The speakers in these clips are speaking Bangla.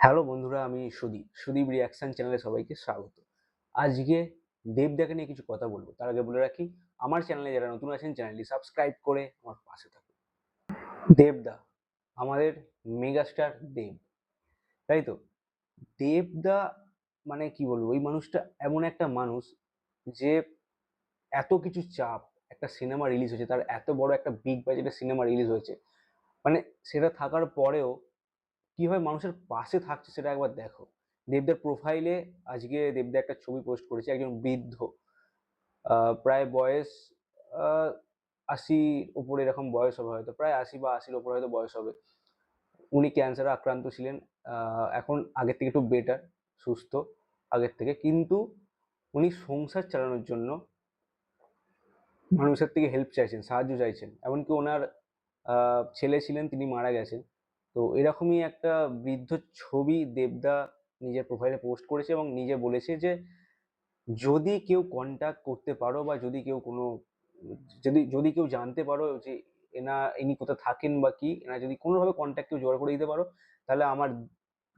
হ্যালো বন্ধুরা, আমি সুদীপ। সুদীপ রিয়াকশন চ্যানেলে সবাইকে স্বাগত। আজকে দেবদাকে নিয়ে কিছু কথা বলব। তার আগে বলে রাখি, আমার চ্যানেলে যারা নতুন আছেন চ্যানেলটি সাবস্ক্রাইব করে আমার পাশে থাকুন। দেবদা, আমাদের মেগাস্টার দেব। তাই তো? দেবদা মানে কি বলব? ওই মানুষটা এমন একটা মানুষ যে এত কিছু চাপ, একটা সিনেমা রিলিজ হয়েছে, তার এত বড় একটা বিগ বাজেটের সিনেমা রিলিজ হয়েছে। মানে সেটা থাকার পরেও কীভাবে মানুষের পাশে থাকছে সেটা একবার দেখো। দেবদার প্রোফাইলে আজকে দেবদা একটা ছবি পোস্ট করেছে, একজন বৃদ্ধ। প্রায় বয়স আশির উপরে এরকম বয়স হবে হয়তো, প্রায় আশি বা আশির উপরে হয়তো বয়স হবে। উনি ক্যান্সারে আক্রান্ত ছিলেন এখন আগের থেকে একটু বেটার সুস্থ, আগের থেকে। কিন্তু উনি সংসার চালানোর জন্য মানুষের থেকে হেল্প চাইছেন, সাহায্য চাইছেন। এমনকি ওনার ছেলে ছিলেন, তিনি মারা গেছেন। তো এরকমই একটা বৃদ্ধ ছবি দেবদা নিজের প্রোফাইলে পোস্ট করেছে এবং নিজে বলেছে যে, যদি কেউ কন্ট্যাক্ট করতে পারো বা যদি কেউ কোনো, যদি যদি কেউ জানতে পারো যে এনা, ইনি কোথায় থাকেন বা কি, এনা যদি কোনোভাবে কন্ট্যাক্ট কেউ জোগাড় করে দিতে পারো, তাহলে আমার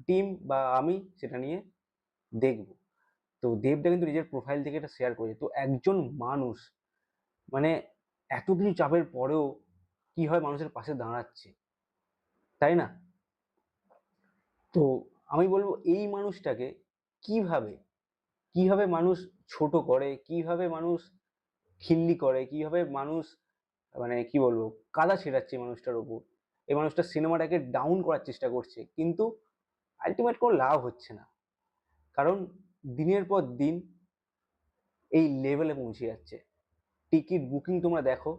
টিম বা আমি সেটা নিয়ে দেখব। তো দেবদা কিন্তু নিজের প্রোফাইল থেকে এটা শেয়ার করেছে। তো একজন মানুষ মানে এত কিছু চাপের পরেও কি হয় মানুষের পাশে দাঁড়াচ্ছে? তাই না? তো আমি বলব এই মানুষটাকে কীভাবে কীভাবে মানুষ ছোট করে কীভাবে মানুষ খিল্লি করে কীভাবে মানুষ মানে কি বলব কাদা ছেড়াচ্ছে মানুষটার উপর এই মানুষটা সিনেমাটাকে ডাউন করার চেষ্টা করছে কিন্তু আলটিমেট কোনো লাভ হচ্ছে না। কারণ দিনের পর দিন এই লেভেলে পৌঁছে যাচ্ছে। টিকিট বুকিং তোমরা দেখো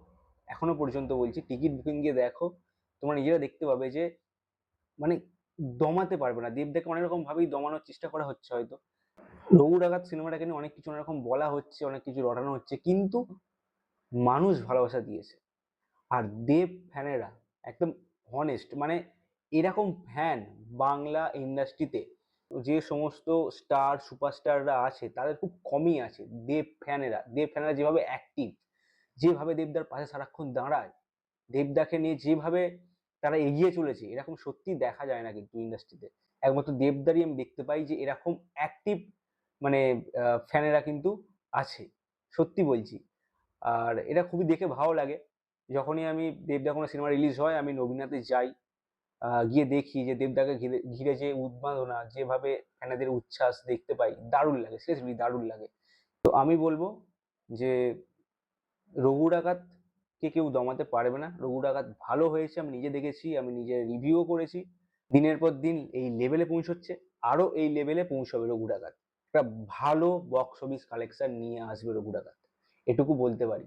এখনও পর্যন্ত বলছি টিকিট বুকিং গিয়ে দেখো তোমরা নিজেরা দেখতে পাবে যে মানে দমাতে পারবে না। দেবদাকে অনেক রকম ভাবেই দমানোর চেষ্টা করা হচ্ছে হয়তো। রঘু ডাকাত সিনেমাটাকে নিয়ে অনেক কিছু অনেক রকম বলা হচ্ছে, অনেক কিছু রটানো হচ্ছে, কিন্তু মানুষ ভালোবাসা দিয়েছে। আর দেব ফ্যানেরা একদম হনেস্ট মানে এরকম ফ্যান বাংলা ইন্ডাস্ট্রিতে যে সমস্ত স্টার সুপারস্টাররা আছে, তাদের খুব কমই আছে দেব ফ্যানেরা। দেব ফ্যানেরা যেভাবে অ্যাক্টিভ যেভাবে দেবদার পাশে সারাক্ষণ দাঁড়ায়, দেবদাকে নিয়ে যেভাবে তারা এগিয়ে চলেছে। এরকম সত্যি দেখা যায় না কিন্তু ইন্ডাস্ট্রিতে একমাত্র দেবদারই আমি দেখতে পাই যে এরকম অ্যাক্টিভ মানে ফ্যানেরা কিন্তু আছে। সত্যি বলছি। আর এটা খুবই দেখে ভালো লাগে। যখনই আমি দেবদা কোনো সিনেমা রিলিজ হয়, আমি নবীনাতে যাই গিয়ে দেখি যে দেবদাকে ঘিরে ঘিরে যে উন্মাদনা যেভাবে ফ্যানেদের উচ্ছ্বাস দেখতে পাই, দারুণ লাগে সিরিয়াসলি দারুণ লাগে। তো আমি বলব যে রঘু ডাকাতকে কেউ দমাতে পারবে না। রঘু ডাকাত ভালো হয়েছে, আমি নিজে দেখেছি, আমি নিজে রিভিউও করেছি। দিনের পর দিন এই লেভেলে পৌঁছচ্ছে, আরও এই লেভেলে পৌঁছাবে রঘু ডাকাত একটা ভালো বক্স অফিস কালেকশন নিয়ে আসবে রঘু ডাকাত এটুকু বলতে পারি।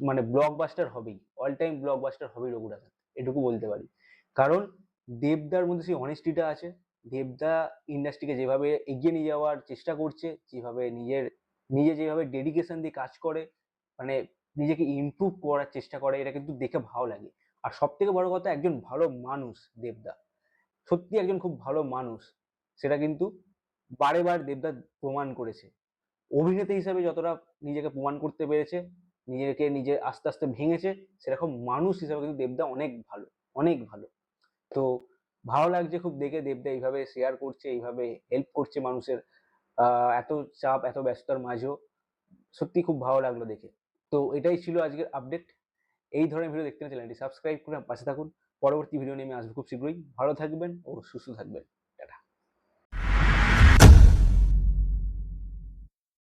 মানে ব্লকবাস্টার হবেই অল টাইম ব্লকবাস্টার হবেই রঘু ডাকাত এটুকু বলতে পারি। কারণ দেবদার মধ্যে সেই অনেস্টিটা আছে। দেবদা ইন্ডাস্ট্রিকে যেভাবে এগিয়ে নিয়ে যাওয়ার চেষ্টা করছে, যেভাবে নিজের, নিজে যেভাবে ডেডিকেশন দিয়ে কাজ করে মানে নিজেকে ইমপ্রুভ করার চেষ্টা করে, এটা কিন্তু দেখে ভালো লাগে। আর সব থেকে বড় কথা, একজন ভালো মানুষ, দেবদা, সত্যি একজন খুব ভালো মানুষ, সেটা কিন্তু বারে বার দেবদা প্রমাণ করেছে। অভিনেতা হিসাবে যতটা নিজেকে প্রমাণ করতে পেরেছে, নিজেকে নিজে আস্তে আস্তে ভেঙেছে, সেরকম মানুষ হিসাবে কিন্তু দেবদা অনেক ভালো অনেক ভালো। তো ভালো লাগছে খুব দেখে দেবদা এইভাবে শেয়ার করছে, এইভাবে হেল্প করছে মানুষের এত চাপ, এত ব্যস্ততার মাঝেও। সত্যি খুব ভালো লাগল দেখে। তো এটাই ছিল আজকের আপডেট এই ধরনের ভিডিও দেখতে চ্যানেলটি সাবস্ক্রাইব করে পাশে থাকুন। পরবর্তী ভিডিও নিয়ে আমি আসব খুব শীঘ্রই। ভালো থাকবেন ও সুস্থ থাকবেন।